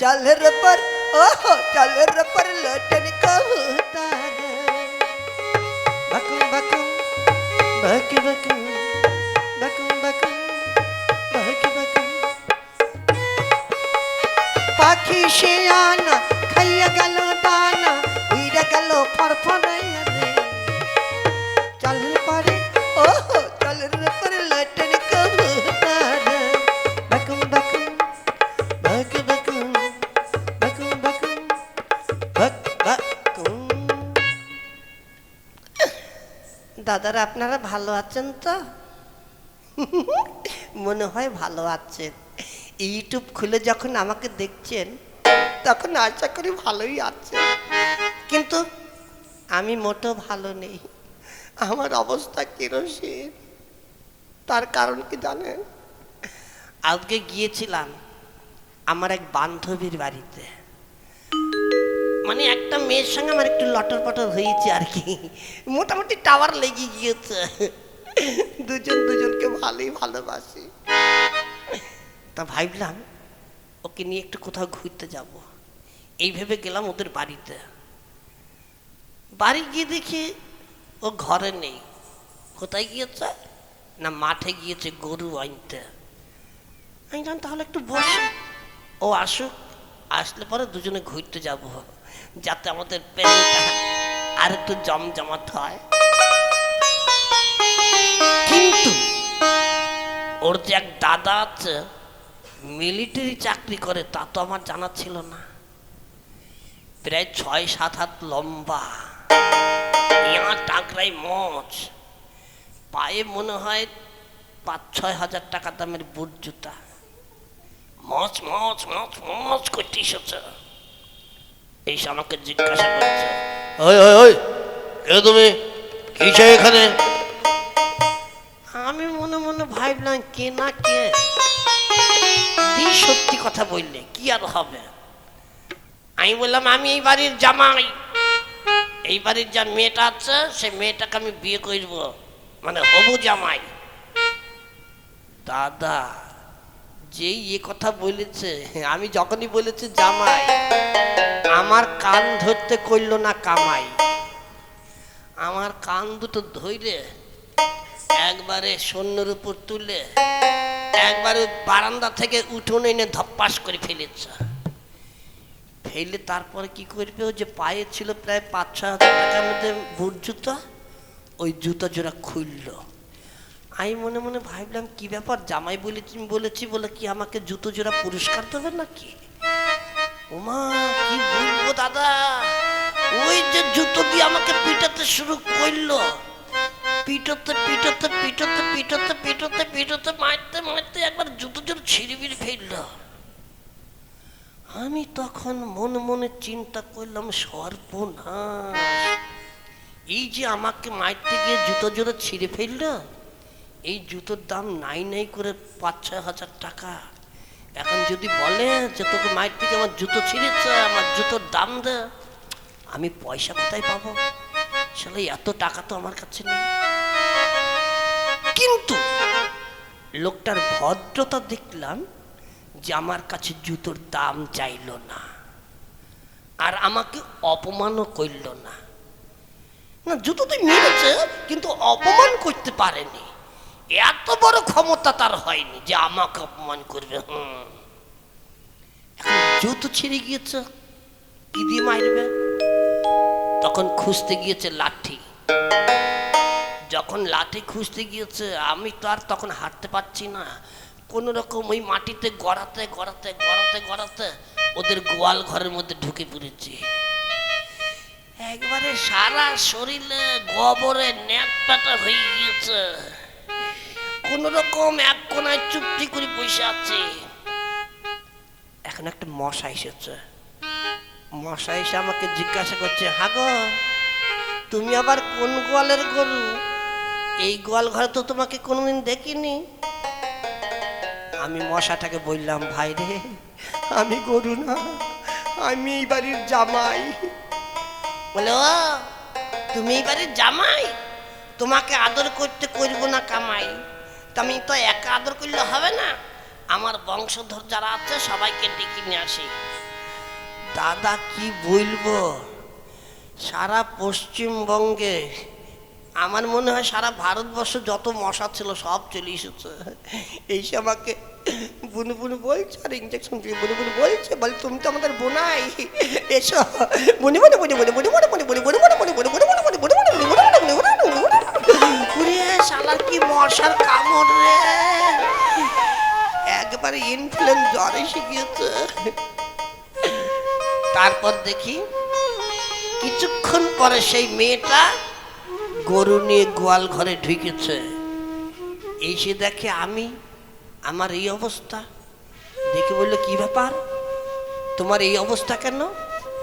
चल पर ओहो चल पर लोटन को बकुम बकुम बक बकुम बकुम बकुम बक बकुम पाखी से आना खाइया गलो दाना उड़ा गलो फरफराया रे चल पर ओहो चल पर দাদারা, আপনারা ভালো আছেন তো? মনে হয় ভালো আছেন। ইউটিউব খুলে যখন আমাকে দেখছেন, তখন আশা করি ভালোই আছে কিন্তু আমি মোটেও ভালো নেই। আমার অবস্থা কেরোসিন। তার কারণ কি জানেন? আজকে গিয়েছিলাম আমার এক বান্ধবীর বাড়িতে। মানে একটা মেয়ের সঙ্গে আমার একটু লটর পটর হয়েছে আর কি। মোটামুটি টাওয়ার লেগে গিয়েছে। দুজন দুজনকে ভালোই ভালোবাসি। তা ভাবলাম, ওকে নিয়ে একটু কোথাও ঘুরতে যাব। এই ভেবে গেলাম ওদের বাড়িতে। বাড়ি গিয়ে দেখি ও ঘরে নেই। কোথায় গিয়েছে? না মাঠে গিয়েছে গরু আনতে। আমি তাহলে একটু বসি। ও আসুক, আসলে পরে দুজনে ঘুরতে যাব। যাতে আমাদের প্রেমটা আর একটু জমজমাট হয়। কিন্তু ওর যে এক দাদা আছে মিলিটারি চাকরি করে, তা তো আমার জানা ছিল না। প্রায় ছয় সাত হাত লম্বা টাকরাই মচ, পায়ে মনে হয় পাঁচ ছয় হাজার টাকা দামের বুট জুতা। মচ মচ মচ মচ করতে এসেছে এই আমাকে জিজ্ঞাসা করছে। ওই ওই ওই কে তুমি? কিসে এখানে? আমি মনে মনে ভাবলাম কে না কে? দি সত্যি কথা বললে? কি আর হবে? আমি বললাম আমি এই বাড়ির জামাই। এই বাড়ির যা মেয়েটা আছে সে মেয়েটাকে আমি বিয়ে করব। মানে হবু জামাই। দাদা যেই এ কথা বলেছে আমি যখনই বলেছি জামাই আমার কান ধরতে কইল না কামাই। আমার কান দুটো ধইরে একবারে সৈন্যের উপর তুলে একবারে বারান্দা থেকে উঠোনে এনে ধপ্পাস করে ফেলেছে। ফেলে তারপরে কি করবে? ও যে পায়ে ছিল প্রায় পাঁচ ছ হাজার টাকার মধ্যে বুট জুতো, ওই জুতো জোড়া খুলল। আমি মনে মনে ভাবলাম, কি ব্যাপার? জামাই বলেছি বলেছি, বলে কি আমাকে জুতো জোড়া পুরস্কার দেবে নাকি? ওমা কি বলব দাদা? ওই যে জুতো দিয়ে আমাকে শুরু করল। পিটোতে পিটোতে পিটোতে পিটোতে পিটোতে পিটোতে, মারতে মারতে একবার জুতো আমি তখন মন মনে চিন্তা করলাম, সর্বনাশ। এই যে আমাকে মারতে গিয়ে জুতো জোরে ছিঁড়ে ফেলল, এই জুতোর দাম নাই নাই করে পাঁচ ছয় হাজার টাকা। এখন যদি বলে যে তোকে মায়ের থেকে আমার জুতো ছিঁড়েছে, আমার জুতোর দাম দে, আমি পয়সা কোথায় পাবো? আসলে এত টাকা তো আমার কাছে নেই। কিন্তু লোকটার ভদ্রতা দেখলাম যে আমার কাছে জুতোর দাম চাইলো না, আর আমাকে অপমানও করল না। না, জুতো তো মেরেছে কিন্তু অপমান করতে পারেনি। এত বড় ক্ষমতা তার হয়নি যে আমাকে অপমান করবে, হুম। জুতো ছিঁড়ে গিয়েছে, কি দিয়ে মারবে? তখন খুঁজতে গিয়েছে লাঠি। যখন লাঠি খুঁজতে গিয়েছে, আমি তো আর তখন হাঁটতে পারছি না। কোনো রকম ওই মাটিতে গড়াতে গড়াতে গড়াতে গড়াতে ওদের গোয়াল ঘরের মধ্যে ঢুকে পড়েছি। একবারে সারা শরীরে গোবরে ন্যাট পাটা হয়ে গিয়েছে। কোন রকম এক কোনায় চুপটি করে বসে আছে। এখন একটা মশা এসেছে। মশা এসে আমাকে জিজ্ঞাসা করছে, হাগো, তুমি আবার কোন গোয়ালের গরু? এই গোয়াল ঘরে তো তোমাকে কোনোদিন দেখিনি। আমি মশাটাকে বললাম, ভাই রে, আমি গরু না, আমি এই বাড়ির জামাই। বলে, ও, তুমি এই বাড়ির জামাই? তোমাকে আদর করতে করব না কামাই? তা আমি তো একা আদর করলে হবে না। আমার বংশধর যারা আছে, সবাইকে ডেকে নিয়ে আসি। দাদা, কি বলব? সারা পশ্চিমবঙ্গে আমার মনে হয় সারা ভারতবর্ষ যত মশা ছিল, সব চলে এসেছে। এসে আমাকে বুনু বুনু বলছে আর ইঞ্জেকশন দিয়ে বুনু বুনু বলছে, বলে, তুমি তো আমাদের বোনাই। এসো। বুনি বুনি বুনি বুনি বুনি বুনি বুনি বুনি বুনি বুনি বুনি বুনি কি মশার কামড় রে। একবারে ইনফ্লুয়েন্স জ্বর এসে গিয়েছে। তারপর দেখি, কিছুক্ষণ পরে সেই মেয়েটা গরু নিয়ে গোয়াল ঘরে ঢুকেছে। এসে দেখে আমি, আমার এই অবস্থা। দেখে বলল, কি ব্যাপার? তোমার এই অবস্থা কেন?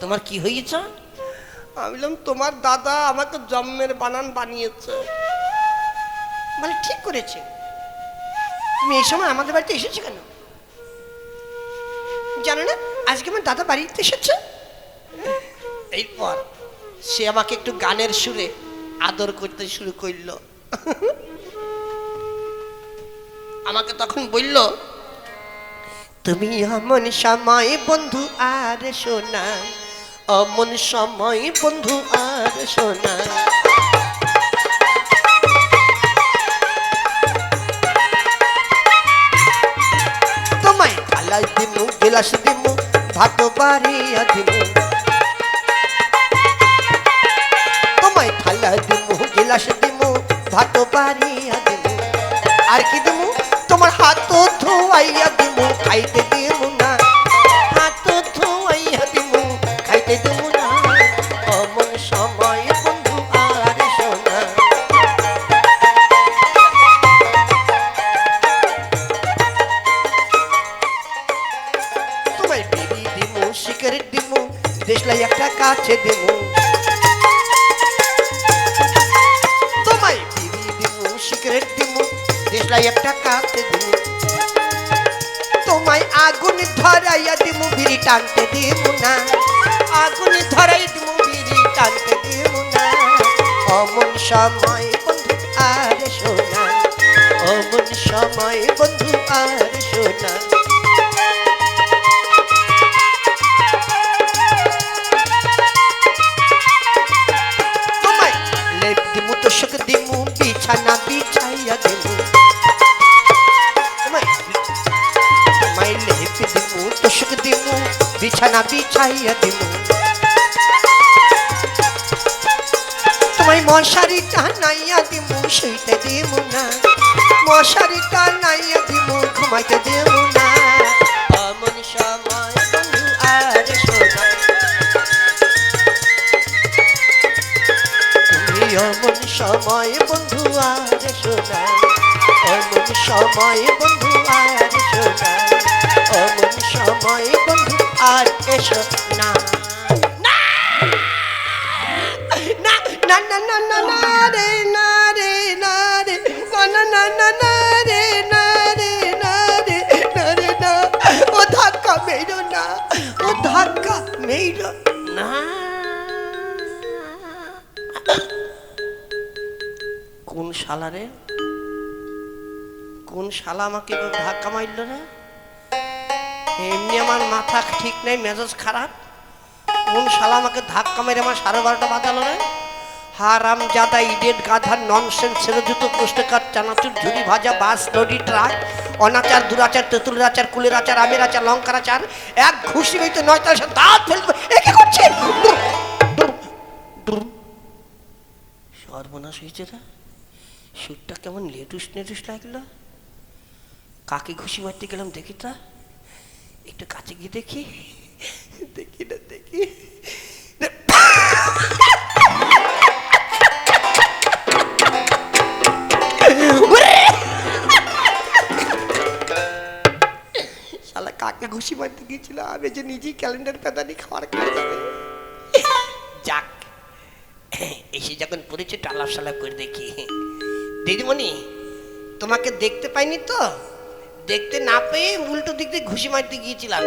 তোমার কি হয়েছে? আমি বললাম, তোমার দাদা আমাকে জন্মের বানান বানিয়েছে। মানে ঠিক করেছে। তুমি এই সময় আমাদের বাড়িতে এসেছ কেন? জানো না, আজকে আমার দাদা বাড়িতে এসেছে? এরপর সে আমাকে একটু গানের সুরে আদর করতে শুরু করল। আমাকে তখন বলল, তুমি অমন সময় বন্ধু আর সোনা অমন সময় বন্ধু আর সোনা গিলাস দিমু ভাত বাড়িয়া দিমু। তোমায় থালায় দিমু গিলাস দিমু ভাত বাড়িয়া টানতে দিমু না। আগুন ধরাই দিমু বিড়ি টানতে দিমু না। অমন সময় বন্ধু আর সোনা অমন সময় বন্ধু আর সোনা বিছানা বিছাইয়া দিমু তোমায় মশারি টানাইয়া দিমু শুইতে দিমু না। মশারি টানাইয়া দিমু ঘুমাইতে দিমু না। অমন সময় বন্ধু আর সোনা তুমি অমন সময় বন্ধু আর শোনা অমন সময় বন্ধু আর শোনা অমন সময় বন্ধু, আর এসো না। না না না না না রে না রে না রে, না না না রে না রে না রে, না ও না ও না। কোন কোন শালা আমাকে ধাক্কা মারল না এমনি আমার মাথা ঠিক নেই, মেজাজ খারাপ। কোন শালা আমাকে ধাক্কা মেরে আমার সাড়ে বারোটা বাজালো রে? হারাম জাদা ইডেট গাধার ননসেন্স ছেড়ে জুতো, কোষ্ঠকার, চানাচুর, ঝুড়ি ভাজা, বাস লরি ট্রাক, অনাচার, দুরাচার তেঁতুলের আচার কুলের আচার আমের আচার লঙ্কার আচার এক ঘুষি হইতে নয়, তার সাথে দাঁত ফেলবে। এ কি করছে। সর্বনাশ হয়েছে রে। সুরটা কেমন লেটুস নেটুস লাগল। কাকে ঘুষি মারতে গেলাম দেখি তা? একটু কাছে গিয়ে দেখি। দেখি না, দেখি। শালা কাকে ঘুষি মারতে গিয়েছিল আমি যে নিজেই ক্যালেন্ডার পেদানি খাওয়ার যাবে যাক, এসে যখন পড়েছে, টালা সালা করে দেখি। দিদিমণি, তোমাকে দেখতে পাইনি তো? দেখতে না পেয়ে উল্টো দিক দিয়ে ঘুষি মারতে গিয়েছিলাম।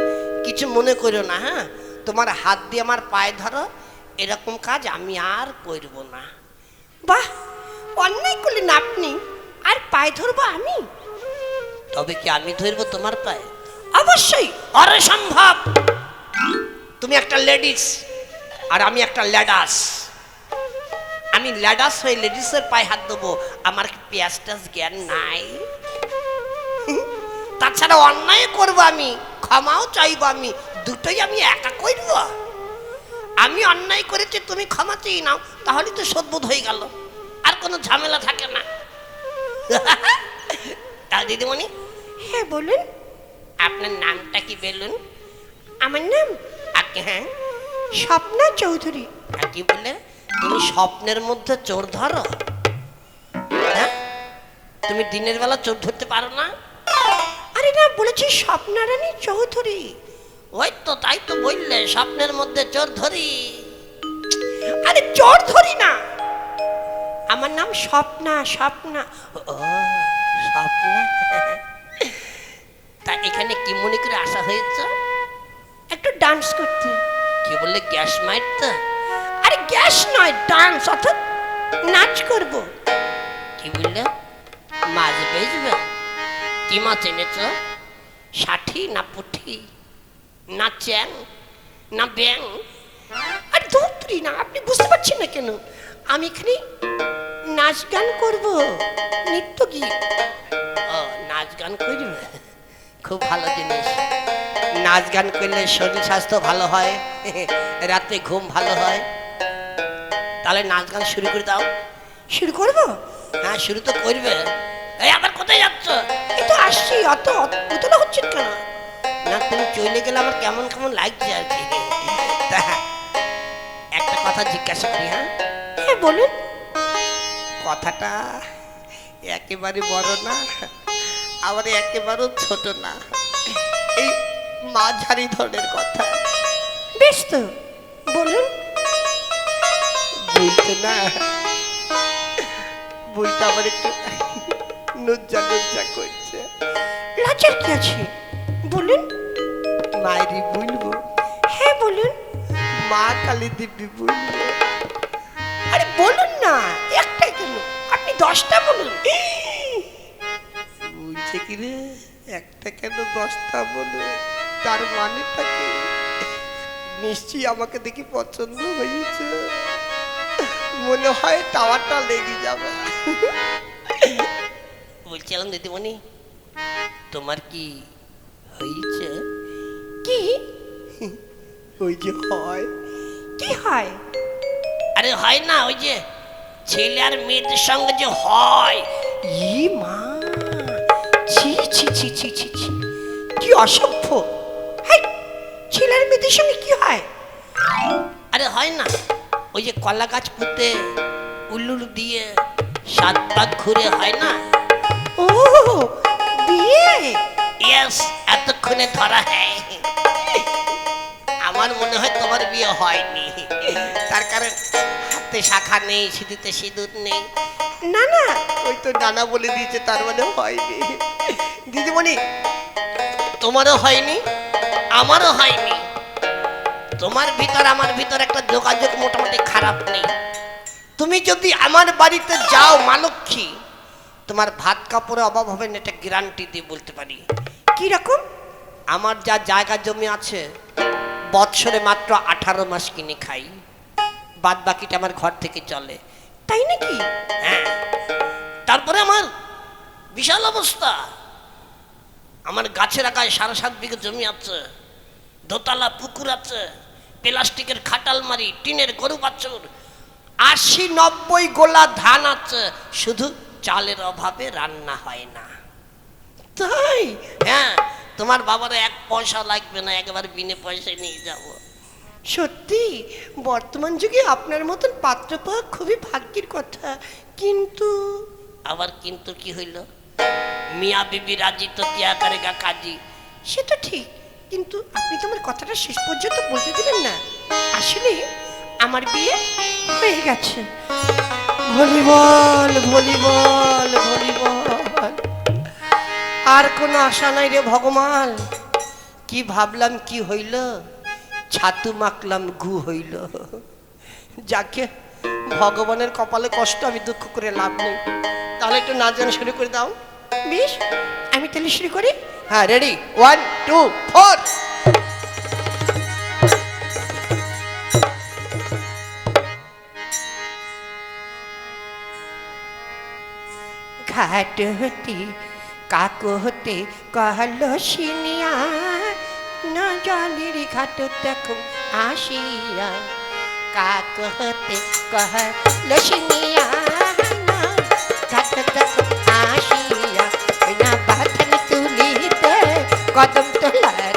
কিছু মনে করো না হ্যাঁ? তোমার হাত দিয়ে আমার পায়ে ধরো, এরকম কাজ আমি আর করব না। বাহ! অন্যায় করলেন আপনি। আর পায়ে ধরবো আমি? তবে কি আমি ধরবো তোমার পায়ে? অবশ্যই! অরে সম্ভব তুমি একটা লেডিস, আর আমি একটা ল্যাডাস। আমি ল্যাডাস হয়ে লেডিসের পায়ে হাত দেবো। আমার কি পেঁয়াজ জ্ঞান নাই? তাছাড়া অন্যায় করব আমি ক্ষমাও চাইব আমি দুটোই আমি একা করব। আমি অন্যায় করেছি তুমি ক্ষমা চেয়ে নাও তাহলে তো সদ্বোধ হয়ে গেল। আর কোনো ঝামেলা থাকে না। তা দিদিমণি? হ্যাঁ বলুন। আপনার নামটা কি বলুন? আমার নাম? আগে হ্যাঁ। স্বপ্না চৌধুরী। কি বললে? তুমি স্বপ্নের মধ্যে চোর ধরো। হ্যাঁ? তুমি দিনের বেলা চোর ধরতে পারো না। না বলেছি স্বপ্নারানী চৌধুরী? ওই তো তাই তো বললে স্বপ্নের মধ্যে চোর ধরি। আরে চোর ধরি না! আমার নাম স্বপ্না স্বপ্না। ও স্বপ্না। তা এখানে কি মনে করে আসা হয়েছে? একটু ডান্স করতে। কি বললে গ্যাস মারতে আরে গ্যাস নয় ডান্স অর্থাৎ নাচ করব। কি বললে? মাছ বেচবে? কি মাছ এনেছ? ষাঠি না পুঠি না চ্যাং না ব্যাং আর ধরতুরি না আপনি বুঝতে পারছেন না কেন? আমি এখানে নাচ গান করব নৃত্য গীত। নাচ গান করবে? খুব ভালো জিনিস। নাচ গান করলে শরীর স্বাস্থ্য ভালো হয় রাতে ঘুম ভালো হয়। তাহলে নাচ গান শুরু করে দাও। শুরু করব? হ্যাঁ শুরু তো করবে। এই আবার কোথায় যাচ্ছ? এই তো আসছি অত উতলা হচ্ছে কেন? না তুমি চলে গেলে আমার কেমন কেমন লাগছে আর কি? একটা কথা জিজ্ঞাসা করি হ্যাঁ? হ্যাঁ বলুন। কথাটা একেবারে বড় না আবার একেবারেও ছোট না। এই মাঝারি ধরনের কথা। বেশ তো বলুন। বলতে না বলতে আবার একটু লজ্জা লজ্জা করছে। লজ্জার কি আছে? বলুন। মায়েরই বলব হ্যাঁ বলুন। মা কালী দেবী বলব আরে বলুন না একটাই কেন? আপনি দশটা বলুন। বলছে কি রে? একটা কেন দশটা বলে তার মানেটা কি? নিশ্চয়ই আমাকে দেখি পছন্দ হয়েছে। মনে হয় টাওয়ারটা লেগে যাবে। বলছিলাম দিদিমণি তোমার কি হয়েছে? কি? ওই যে হয়। কি হয়? আরে হয় না ওই যে ছেলে আর মেয়েদের সঙ্গে যে হয়। ই মা ছি ছি ছি ছি ছি ছি কি অসভ্য। হাই ছেলের মেয়েদের সঙ্গে কি হয়? আরে হয় না ওই যে কলা গাছ পুঁতে উল্লুর দিয়ে সাত পাক ঘুরে হয় না? ও বিয়ে? ইয়েস এতক্ষণে ধরা হ্যাঁ আমার মনে হয় তোমার বিয়ে হয়নি। তার কারণ হাতে শাখা নেই সিঁদুতে সিঁদুর নেই। না না। ওই তো নানা বলে দিয়েছে তার মানে হয়নি। দিদিমণি তোমারও হয়নি? আমারও হয়নি। তোমার ভিতর আমার ভিতর একটা যোগাযোগ মোটামুটি খারাপ নেই। তুমি যদি আমার বাড়িতে যাও মালক্ষী তোমার ভাত কাপড়ে অভাব হবে না এটা গ্যারান্টি দিয়ে বলতে পারি। কি রকম? আমার যা জায়গা জমি আছে বৎসরে মাত্র আঠারো মাস কিনে খাই। বাদ বাকিটা আমার ঘর থেকে চলে। তাই নাকি? হ্যাঁ। তারপরে আমার বিশাল অবস্থা। আমার গাছের আগায় সাড়ে সাত বিঘে জমি আছে দোতলা পুকুর আছে প্লাস্টিকের খাটাল মারি টিনের গরু বাছুর আশি নব্বই গোলা ধান আছে শুধু চালের অভাবে রান্না হয় না। তাই? হ্যাঁ তোমার বাবার এক পয়সা লাগবে না একবার বিনে পয়সায় নিয়ে যাব। সত্যি? বর্তমান যুগে আপনার মতন পাত্র পাওয়া খুবই ভাগ্যের কথা। কিন্তু আবার কিন্তু কি হইল? মিয়া বিবি রাজি তো তিয়া করেগা কাজী। তো ঠিক কিন্তু আপনি তোমার কথাটা শেষ পর্যন্ত বলতে দিলেন না। আসলে আমার বিয়ে হয়ে গেছে। Volleyball volleyball volleyball. আর কোনো আশা নাই রে ভগবান। কি ভাবলাম কি হইল? ছাতু মাখলাম ঘু হইল। যাকে ভগবানের কপালে কষ্ট আমি দুঃখ করে লাভ নেই। তাহলে একটু নাচ গান শুরু করে দাও। বেশ আমি তাহলে শুরু করি। হ্যাঁ রেডি ওয়ান টু ফোর ঘাট হতে কাকতে কলসিনিয়া না জলের ঘাট তখন আসিয়া কাকতে কলসিনিয়া না ঘাট আসিয়া না বাথান তুলিতে কদম তোলা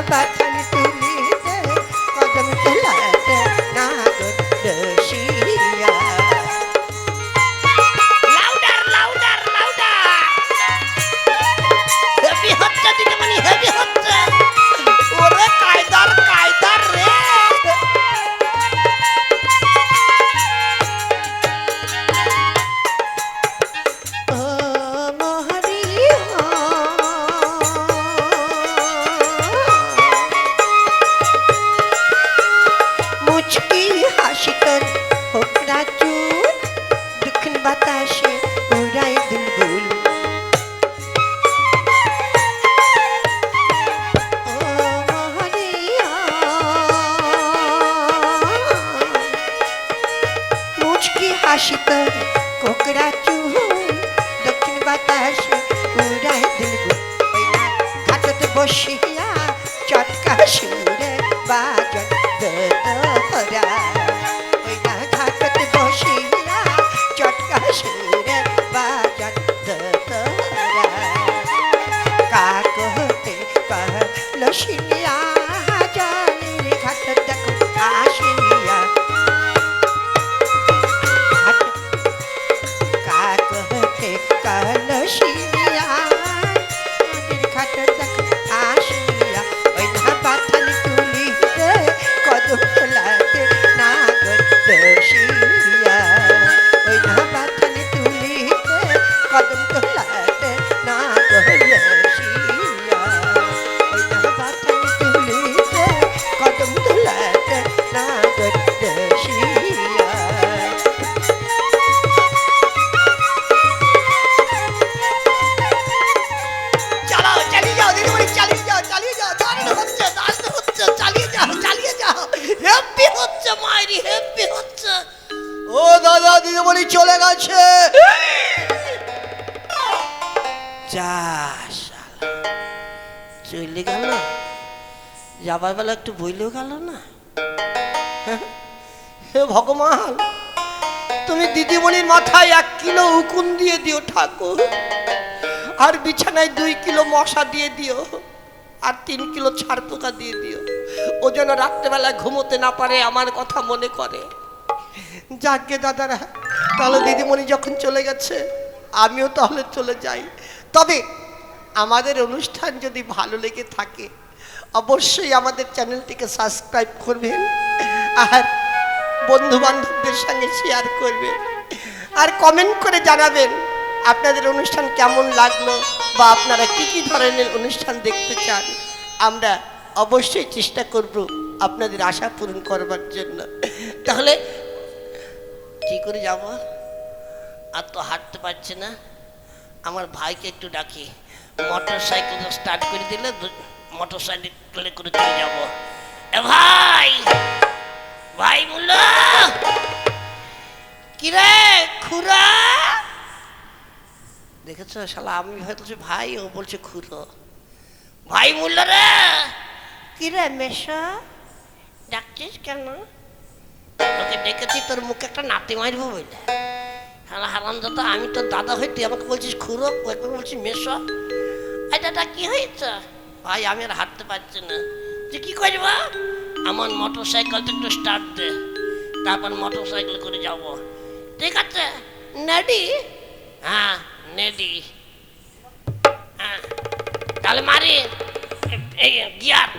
ওই বসিয়া চটকা সুরে হে ভগবান, তুমি দিদিমণির মাথায় এক কিলো উকুন দিয়ে দিও ঠাকুর, আর বিছানায় দুই কিলো মশা দিয়ে দিও, আর তিন কিলো ছাড় পোকা দিয়ে দিও। ও যেন রাত্রেবেলায় ঘুমোতে না পারে, আমার কথা মনে করে। যাকে দাদারা, তাহলে দিদিমণি যখন চলে গেছে, আমিও তাহলে চলে যাই। তবে আমাদের অনুষ্ঠান যদি ভালো লেগে থাকে, অবশ্যই আমাদের চ্যানেলটিকে সাবস্ক্রাইব করবেন। আর বন্ধু বান্ধবদের সঙ্গে শেয়ার করবেন আর কমেন্ট করে জানাবেন আপনাদের অনুষ্ঠান কেমন লাগল বা আপনারা কি কি ধরনের অনুষ্ঠান দেখতে চান। আমরা অবশ্যই চেষ্টা করব আপনাদের আশা পূরণ করবার জন্য। তাহলে, কি করে যাব? আর তো হাঁটতে পারছে না। আমার ভাইকে একটু ডাকি মোটর সাইকেল স্টার্ট করে দিলে মোটর সাইকেলে করে চলে যাব। এ ভাই! ভাই মুল্লা কিরে, খুড়া? দেখেছ, শালা, আমি বলছি, ভাই, ও বলছে, খুড়ো। ভাই মুল্লা রে। কিরে, মেশা? ডাকছিস কেন? তোকে ডেকেছি, তোর মুখে একটা নাতি মারবো বলে হ্যাঁ হারাম দাদা আমি তোর দাদা হই, তুই আমাকে বলছিস খুড়ো? একবার বলছিস মেশো। এই দাদা, কি হয়েছে? ভাই, আমি আর হাঁটতে পারছি না। যে কি করব? আমার মোটর সাইকেলটা একটু স্টার্ট দে, তারপর মোটর সাইকেল করে যাব। ঠিক আছে? নেডি হ্যাঁ নেডি হ্যাঁ। তাহলে মারি। গিয়ার